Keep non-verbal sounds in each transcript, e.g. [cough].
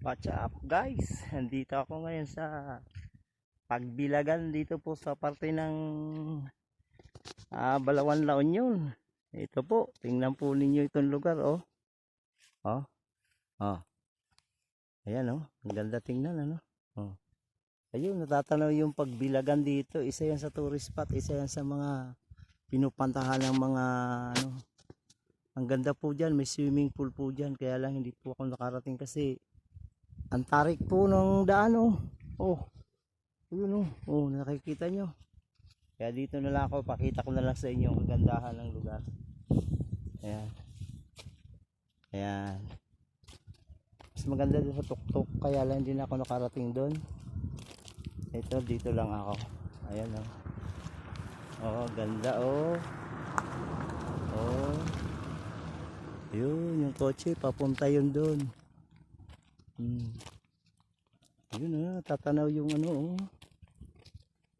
What's up guys? Nandito ako ngayon sa pagbilagan dito po sa parte ng ah, Balawan La Union. Ito po, tingnan po ninyo itong lugar oh. Oh. Oh. Ayan oh, ang ganda tingnan ano. Oh. Ayun, natatanaw yung pagbilagan dito. Isa yan sa tourist spot, isa yan sa mga pinupantahan ng mga ano. Ang ganda po dyan, may swimming pool po dyan. Kaya lang hindi po ako nakarating kasi ang tarik po ng daan oh. Oh. Yun oh. Oh, nakikita nyo. Kaya dito na lang ako, pakita ko na lang sa inyo ang kagandahan ng lugar. Ayan. Ayan. Mas maganda doon sa tuktok, kaya lang hindi na ako nakarating doon. Ito, dito lang ako. Ayan oh. Oh, ganda oh. Oh. Yun, yung kotse, papunta yun doon. Hmm. Yun ah, tatanaw yung ano oh.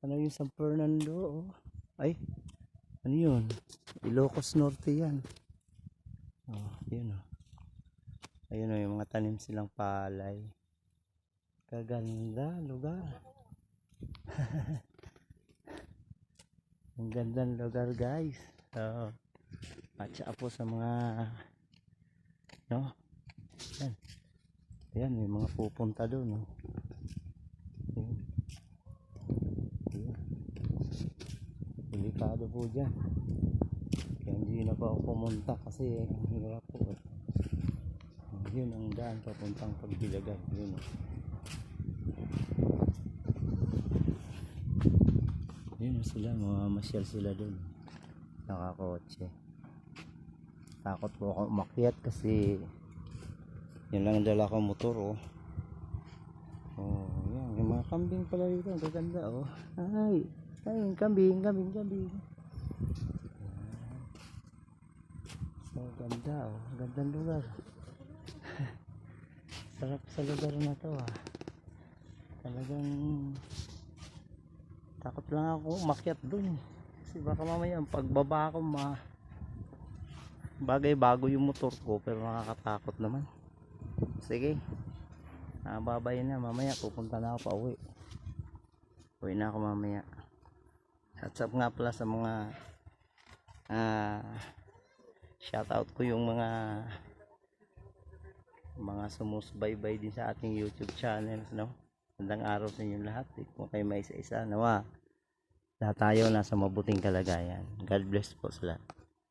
Tanaw yung San Fernando oh. Ay, ano yun? Ilocos Norte yan. Oh, yun oh. Ayun oh, yung mga tanim silang palay. Kaganda lugar. [laughs] Ang gandang lugar guys. At saka po sa mga no? Yan. May mga pupunta doon. Oh. Ayan. Ayan. Delikado po dyan. Kaya hindi na pa ako pumunta kasi ang hirap po. eh. Yun ang daan papuntang pagbilagan. Yun. oh. Yun oh, sila, mamamasyal sila doon. Nakakotse. Takot po ako umakyat kasi yun lang ang dala ko motor oh. Oh, yan. Yung mga kambing pala dito. Ang gaganda oh. Ay, ay, kambing, kambing, kambing. So, ganda oh. Gandang lugar. [laughs] Sarap sa lugar na to ah. Talagang takot lang ako umakyat dun. Kasi baka mamaya ang pagbaba ko ma bagay bago yung motor ko pero nakakatakot naman. Sige. Ah, babay na mamaya pupunta na ako pa uwi. Uwi na ako mamaya. At sa nga pala sa mga ah shoutout ko yung mga mga sumusubaybay din sa ating YouTube channel, no? Magandang araw sa inyo lahat. Eh, kung kayo may isa-isa, nawa. Lahat tayo nasa mabuting kalagayan. God bless po sa lahat.